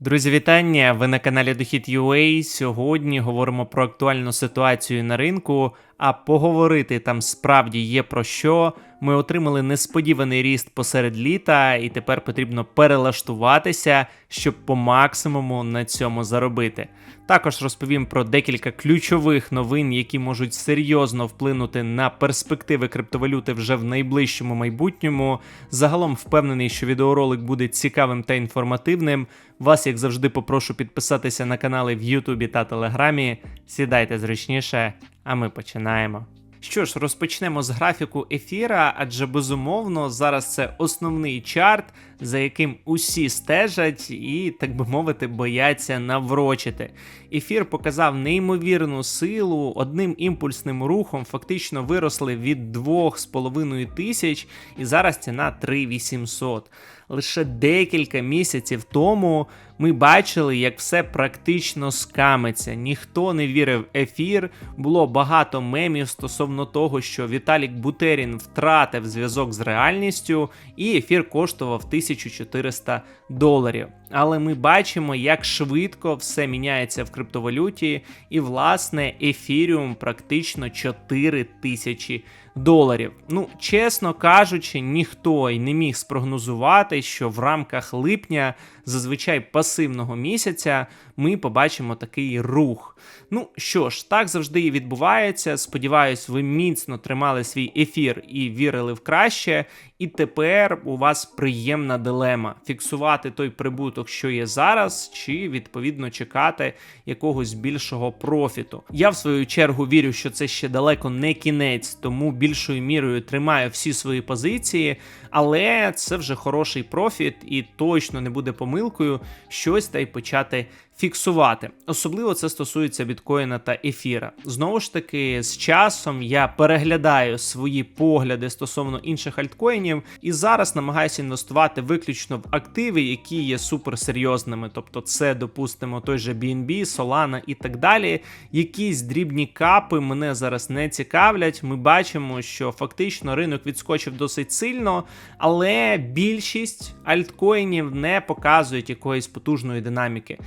Друзі, вітання! Ви на каналі Дохід.ua. Сьогодні говоримо про актуальну ситуацію на ринку. А поговорити там справді є про що. Ми отримали несподіваний ріст посеред літа, і тепер потрібно перелаштуватися, щоб по максимуму на цьому заробити. Також розповім про декілька ключових новин, які можуть серйозно вплинути на перспективи криптовалюти вже в найближчому майбутньому. Загалом впевнений, що відеоролик буде цікавим та інформативним. Вас, як завжди, попрошу підписатися на канали в Ютубі та Телеграмі. Сідайте зручніше, а ми починаємо. Що ж, розпочнемо з графіку ефіра, адже безумовно зараз це основний чарт, за яким усі стежать і, так би мовити, бояться наврочити. Ефір показав неймовірну силу, одним імпульсним рухом фактично виросли від 2,5 тисяч, і зараз ціна 3800. Лише декілька місяців тому ми бачили, як все практично скамиться. Ніхто не вірив в ефір. Було багато мемів стосовно того, що Віталік Бутерін втратив зв'язок з реальністю, і ефір коштував 1400 доларів. Але ми бачимо, як швидко все міняється в криптовалюті, і, власне, ефіріум практично 4 тисячі доларів. Ну, чесно кажучи, ніхто й не міг спрогнозувати, що в рамках липня, зазвичай пасивного місяця, ми побачимо такий рух. Ну що ж, так завжди і відбувається. Сподіваюсь, ви міцно тримали свій ефір і вірили в краще. І тепер у вас приємна дилема: фіксувати той прибуток, що є зараз, чи відповідно чекати якогось більшого профіту. Я в свою чергу вірю, що це ще далеко не кінець, тому більшою мірою тримає всі свої позиції, але це вже хороший профіт і точно не буде помилкою щось та й почати фіксувати. Особливо це стосується біткоїна та ефіра. Знову ж таки, з часом я переглядаю свої погляди стосовно інших альткоїнів, і зараз намагаюся інвестувати виключно в активи, які є суперсерйозними. Тобто, це, допустимо, той же BNB, Solana і так далі. Якісь дрібні капи мене зараз не цікавлять. Ми бачимо, що фактично ринок відскочив досить сильно, але більшість альткоїнів не показують якоїсь потужної динаміки.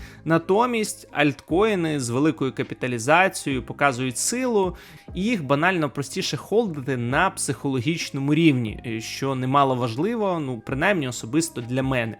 Натомість альткоїни з великою капіталізацією показують силу, і їх банально простіше холдити на психологічному рівні, що немало важливо, ну принаймні особисто для мене.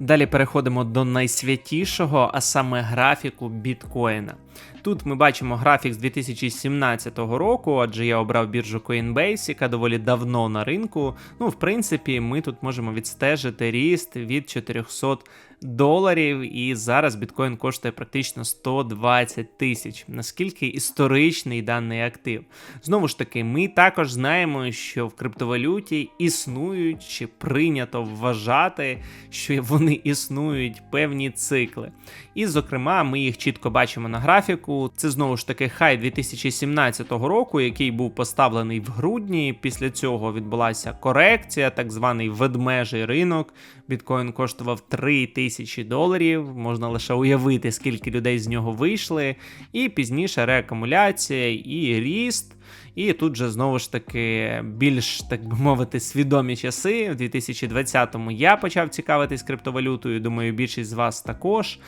Далі переходимо до найсвятішого, а саме графіку біткоїна. Тут ми бачимо графік з 2017 року, адже я обрав біржу Coinbase, яка доволі давно на ринку. Ну, в принципі, ми тут можемо відстежити ріст від 400 доларів, і зараз біткоін коштує практично 120 тисяч. Наскільки історичний даний актив? Знову ж таки, ми також знаємо, що в криптовалюті існують чи прийнято вважати, що вони існують певні цикли. І, зокрема, ми їх чітко бачимо на графіку. Це знову ж таки хай 2017 року, який був поставлений в грудні. Після цього відбулася корекція, так званий ведмежий ринок. Біткоін коштував 3 тисячі доларів. Можна лише уявити, скільки людей з нього вийшли. І пізніше реакумуляція і ріст. І тут же знову ж таки більш, так би мовити, свідомі часи. У 2020-му я почав цікавитись криптовалютою. Думаю, більшість з вас також.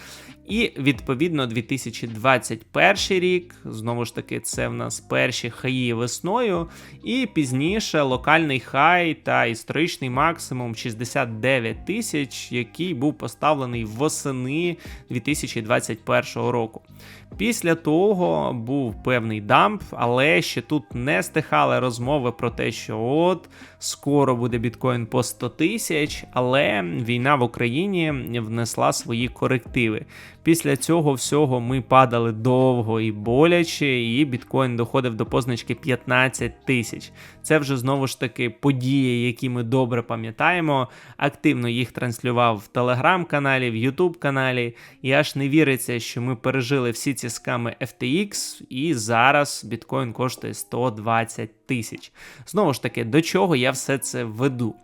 І відповідно 2021 рік, знову ж таки, це в нас перші хаї весною, і пізніше локальний хай та історичний максимум 69 тисяч, який був поставлений восени 2021 року. Після того був певний дамп, але ще тут не стихали розмови про те, що от скоро буде біткоін по 100 тисяч, але війна в Україні внесла свої корективи. Після цього всього ми падали довго і боляче, і біткоін доходив до позначки 15 тисяч. Це вже знову ж таки події, які ми добре пам'ятаємо. Активно їх транслював в телеграм-каналі, в Ютуб каналі. І аж не віриться, що ми пережили всі ці сками FTX, і зараз біткоін коштує 120 тисяч. Знову ж таки, до чого я все це веду?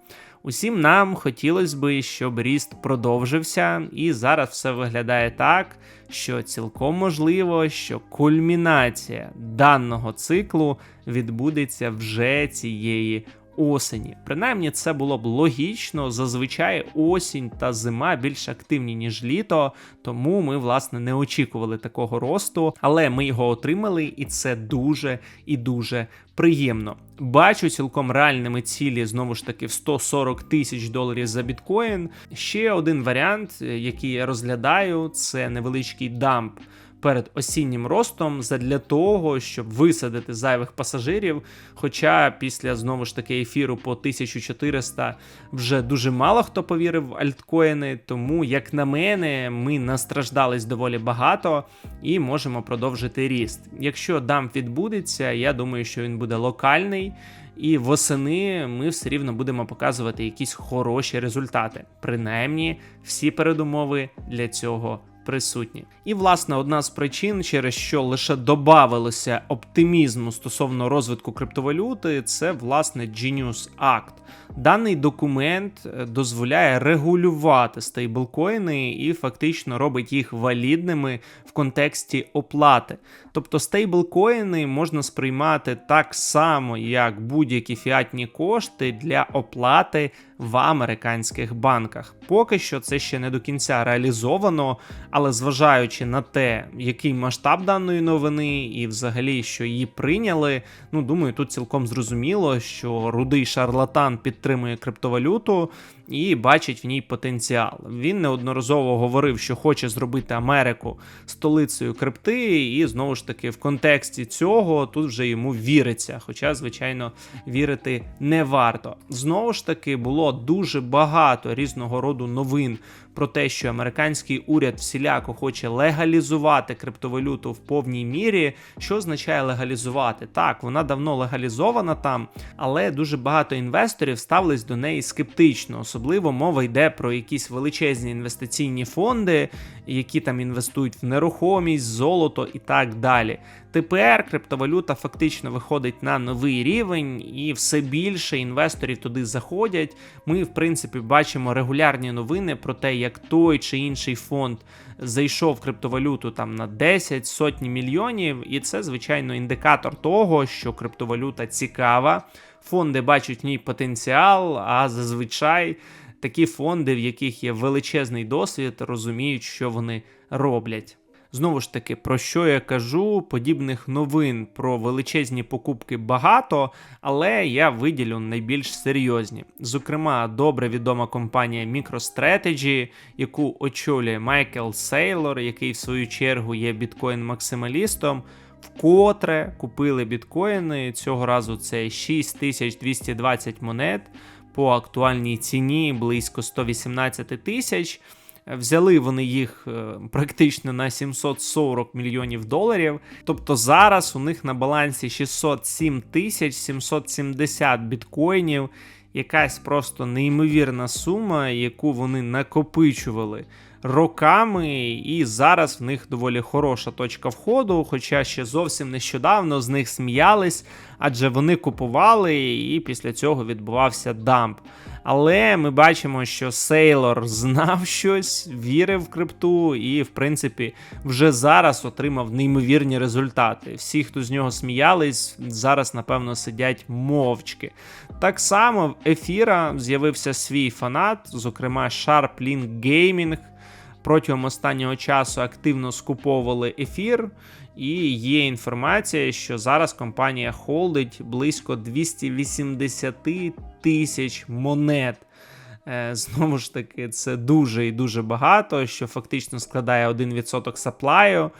Усім нам хотілося б, щоб ріст продовжився, і зараз все виглядає так, що цілком можливо, що кульмінація даного циклу відбудеться вже цієї осені. Принаймні, це було б логічно. Зазвичай осінь та зима більш активні, ніж літо, тому ми, власне, не очікували такого росту, але ми його отримали, і це дуже і дуже приємно. Бачу цілком реальними цілі знову ж таки в 140 тисяч доларів за біткоін. Ще один варіант, який я розглядаю, це невеличкий дамп перед осіннім ростом задля того, щоб висадити зайвих пасажирів. Хоча після знову ж таки ефіру по 1400 вже дуже мало хто повірив в альткоїни, тому, як на мене, ми настраждались доволі багато і можемо продовжити ріст. Якщо дамп відбудеться, я думаю, що він буде локальний. І восени ми все рівно будемо показувати якісь хороші результати. Принаймні, всі передумови для цього присутні. І, власне, одна з причин, через що лише добавилося оптимізму стосовно розвитку криптовалюти, це власне Genius Act. Даний документ е, дозволяє регулювати стейблкоїни і фактично робить їх валідними в контексті оплати. Тобто стейблкоїни можна сприймати так само, як будь-які фіатні кошти для оплати в американських банках. Поки що це ще не до кінця реалізовано, але зважаючи на те, який масштаб даної новини, і взагалі, що її прийняли, ну думаю, тут цілком зрозуміло, що рудий шарлатан підтримує криптовалюту і бачить в ній потенціал. Він неодноразово говорив, що хоче зробити Америку столицею крипти, і знову ж таки в контексті цього тут вже йому віриться. Хоча, звичайно, вірити не варто. Знову ж таки, було дуже багато різного роду новин про те, що американський уряд всіляко хоче легалізувати криптовалюту в повній мірі. Що означає легалізувати? Так, вона давно легалізована там, але дуже багато інвесторів ставились до неї скептично. Особливо мова йде про якісь величезні інвестиційні фонди, які там інвестують в нерухомість, золото і так далі. Тепер криптовалюта фактично виходить на новий рівень, і все більше інвесторів туди заходять. Ми, в принципі, бачимо регулярні новини про те, як той чи інший фонд зайшов в криптовалюту там на 10 сотні мільйонів, і це, звичайно, індикатор того, що криптовалюта цікава. Фонди бачать в ній потенціал, а зазвичай такі фонди, в яких є величезний досвід, розуміють, що вони роблять. Знову ж таки, про що я кажу? Подібних новин про величезні покупки багато, але я виділю найбільш серйозні. Зокрема, добре відома компанія MicroStrategy, яку очолює Майкл Сейлор, який в свою чергу є біткоін-максималістом. Вкотре купили біткоїни. Цього разу це 6220 монет по актуальній ціні близько 118 тисяч. Взяли вони їх е, практично на 740 мільйонів доларів. Тобто зараз у них на балансі 607 тисяч 770 біткоїнів. Якась просто неймовірна сума, яку вони накопичували роками, і зараз в них доволі хороша точка входу. Хоча ще зовсім нещодавно з них сміялись, адже вони купували, і після цього відбувався дамп. Але ми бачимо, що Сейлор знав щось, вірив в крипту, і, в принципі, вже зараз отримав неймовірні результати. Всі, хто з нього сміялись, зараз, напевно, сидять мовчки. Так само в ефіра з'явився свій фанат, зокрема Sharplink Gaming. Протягом останнього часу активно скуповували ефір, і є інформація, що зараз компанія холдить близько 280 тисяч монет. Е, знову ж таки, це дуже і дуже багато, що фактично складає 1% саплаю.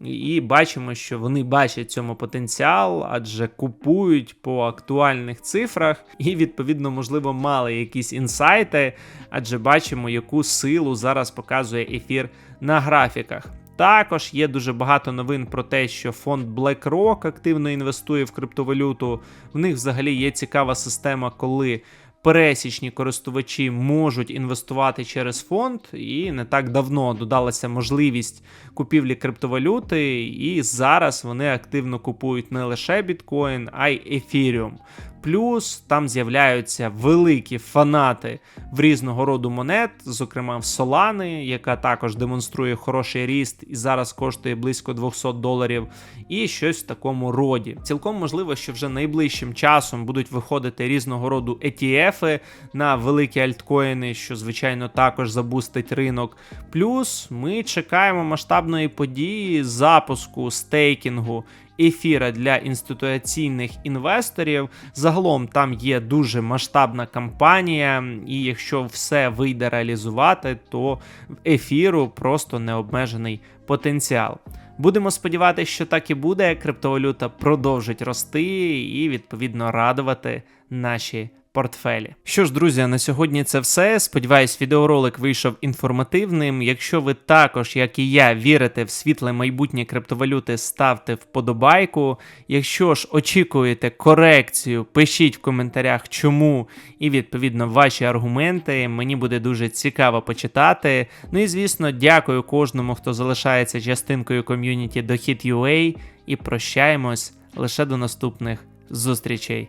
І бачимо, що вони бачать цьому потенціал, адже купують по актуальних цифрах, і, відповідно, можливо, мали якісь інсайти, адже бачимо, яку силу зараз показує ефір на графіках. Також є дуже багато новин про те, що фонд BlackRock активно інвестує в криптовалюту. В них взагалі є цікава система, коли пересічні користувачі можуть інвестувати через фонд, і не так давно додалася можливість купівлі криптовалюти, і зараз вони активно купують не лише біткоін, а й ефіріум. Плюс там з'являються великі фанати в різного роду монет, зокрема в Solana, яка також демонструє хороший ріст і зараз коштує близько 200 доларів, і щось в такому роді. Цілком можливо, що вже найближчим часом будуть виходити різного роду ETF на великі альткоїни, що звичайно також забустить ринок. Плюс ми чекаємо масштабної події запуску стейкінгу ефіра для інституційних інвесторів. Загалом там є дуже масштабна кампанія, і якщо все вийде реалізувати, то в ефіру просто необмежений потенціал. Будемо сподіватися, що так і буде. Криптовалюта продовжить рости і відповідно радувати наші портфелі. Що ж, друзі, на сьогодні це все. Сподіваюсь, відеоролик вийшов інформативним. Якщо ви також, як і я, вірите в світле майбутнє криптовалюти, ставте вподобайку. Якщо ж очікуєте корекцію, пишіть в коментарях, чому і відповідно ваші аргументи. Мені буде дуже цікаво почитати. Ну і звісно, дякую кожному, хто залишається частинкою ком'юніті Дохід.ua і прощаємось лише до наступних зустрічей.